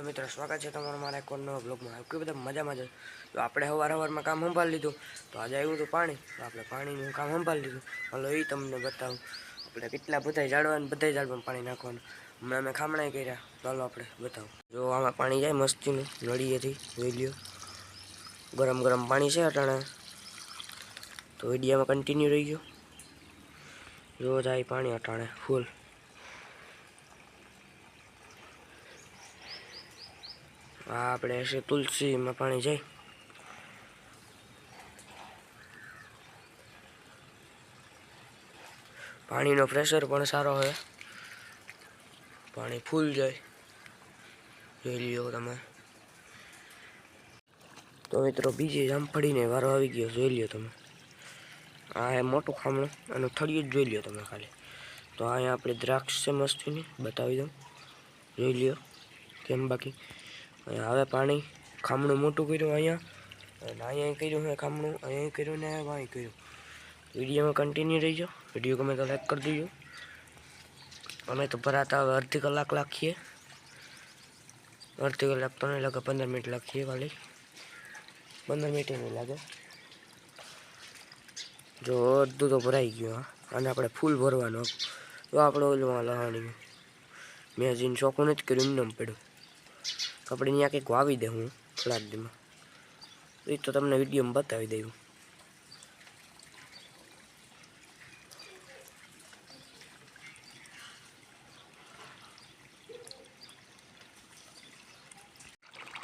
Hello મિત્રો, સ્વાગત છે તમારું મારા એક નવા બ્લોગમાં કે બધા મજામાં છે? તો આપણે સવાર સવારમાં કામ સંભાળી લીધું. તો આજે આવ્યું હતું પાણી. તો આપણે પાણીનું કામ સંભાળી લીધું. હલો એ તમને બતાવું. આપણે કેટલા બધા ઝાડવાનું, બધા ઝાડમાં પાણી નાખવાનું. હમણાં અમે ખામણાઈ કર્યા. હાલો આપણે બતાવું. જો આમાં પાણી જાય મસ્તીનું નળીએથી જોઈ લ્યો. ગરમ ગરમ પાણી છે અટાણે. તો વિડીયામાં કન્ટિન્યુ રહી ગયો. જો જાય પાણી અટાણે ફૂલ આપણે હશે તુલસીમાં પાણી જાય. પાણીનો પ્રેશર પણ સારો હોય. પાણી ફૂલ જાય. જોઈ લ્યો તમે. તો મિત્રો બીજી જામફળીને વારો આવી ગયો, જોઈ લ્યો તમે. આ એ મોટું ખામણું આનું થળિયું જ જોઈ લ્યો તમે ખાલી. તો અહીંયા આપણે દ્રાક્ષ છે મસ્તીની, બતાવી દઉં. જોઈ લ્યો. કેમ બાકી? અહીંયા હવે પાણી ખામણું મોટું કર્યું અહીંયા. અને અહીંયા કર્યું છે ખામણું, અહીંયા કર્યું ને અહીં કર્યું. વિડીયોમાં કન્ટિન્યુ રહીજો. વીડિયો ગમે તો લાઈક કરી દેજો. અમે તો ભરાતા હવે અડધી કલાક લાખીએ. અડધી કલાક તો નહીં લાગે, પંદર મિનિટ લાખીએ ખાલી. પંદર મિનિટ નહીં લાગે. જો અડધું તો ભરાઈ ગયું, હા. અને આપણે ફૂલ ભરવાનું. તો આપણે ઓલું લહાણી મેં હજી ચોખ્ખું નથી કર્યું, એમને એમ પડ્યું આપણે ત્યાં કંઈક વાવી દે હું, થોડાક દીમાં એ તો તમને વિડીયોમાં બતાવી દઉં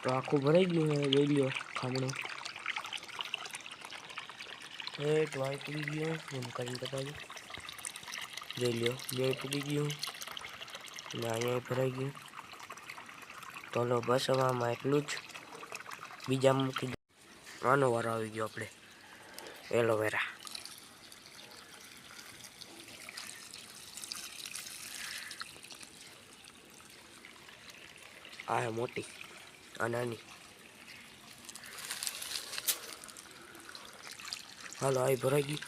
તો આખું ભરાઈ ગયું હવે જોઈ લ્યો ખામણું એક વાય પૂરી ગયું એમ કરીને બતાવ્યું જોઈ લ્યો, બે પૂરી ગયું, અને અહીંયા ભરાઈ ગયું. તો લો બસ હવે આમાં એટલું જ. બીજા મૂકી દો. આનો વારો આવી ગયો આપણે. એલોવેરા આ મોટી આ નાની. હાલો આ ભરાઈ ગઈ.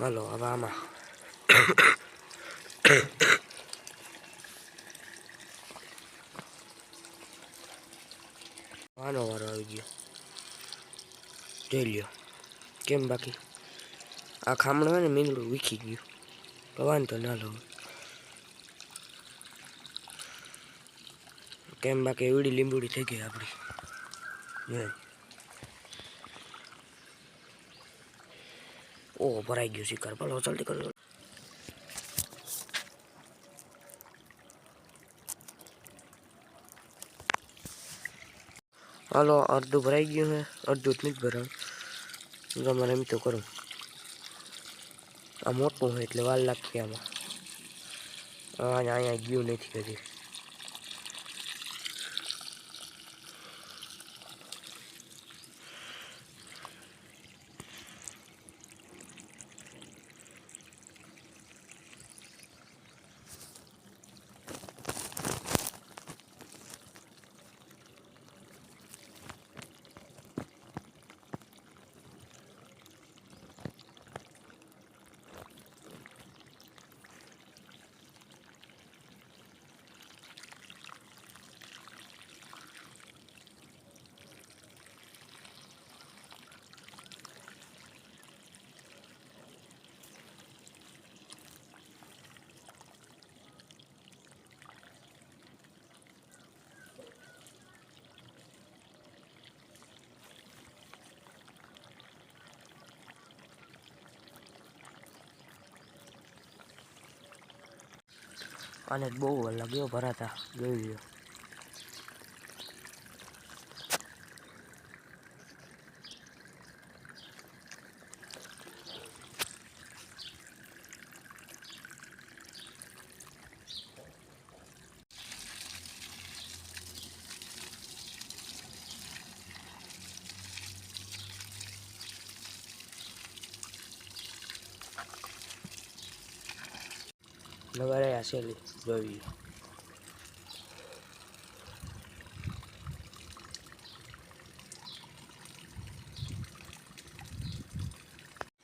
હાલો, હવે આમાં. આનો વારો આવી ગયો. જોઈ લ્યો, કેમ બાકી? આ ખામણમાં હોય ને મીંદડું વીખી ગયું. તો વાંધો ના લો. કેમ બાકી? એવડી લીંબુડી થઈ ગઈ આપણી ઓ, ભરાઈ ગયું શિકાર. પાલો જલ્દી કરો. હાલો અડધું ભરાઈ ગયું છે અડધું જ ભરાયું તમારે એમ તો કરું. આ મોટું હોય એટલે વાર લાગશે આમાં. અહીંયા અહીંયા ગયું નથી કદી અને બહુ લાગ્યો ભરાતા જોઈ લ્યો. નવારે આસેલી જોઈ.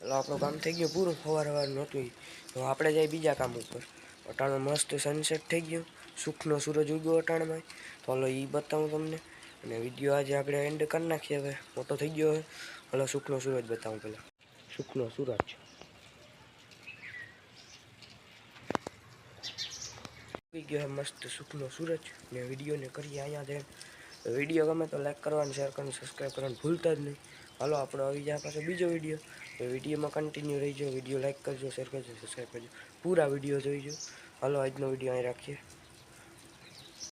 એટલે આપણું કામ થઈ ગયું પૂરું? સવાર સવાર નહોતું. તો આપણે જઈએ બીજા કામ ઉપર. અટાણું મસ્ત સનસેટ થઈ ગયો. સુખનો સૂરજ ઉગ્યો અટાણમાં. તો હલો એ બતાવું તમને. અને વીડિયો આજે આપણે એન્ડ કરી નાખીએ હવે. મોટો થઈ ગયો હવે હલો, સુખનો સૂરજ બતાવું પહેલાં. સુખનો સૂરજ. ગયો મસ્ત સુખનો સૂરજ. ને વિડીયોને કરીએ અહીંયા જઈને વીડિયો ગમે તો લાઈક કરવાનું શેર કરવાનું સબસ્ક્રાઈબ કરવાનું ભૂલતા જ નહીં. હાલો, આપણો આવી જાય પાસે બીજો વીડિયો તો વિડીયોમાં કન્ટિન્યુ રહીજો. વીડિયો લાઈક કરજો શેર કરજો સબસ્ક્રાઈબ કરજો. પૂરા વીડિયો જોઈજો. હાલો, આજનો વીડિયો અહીં રાખીએ.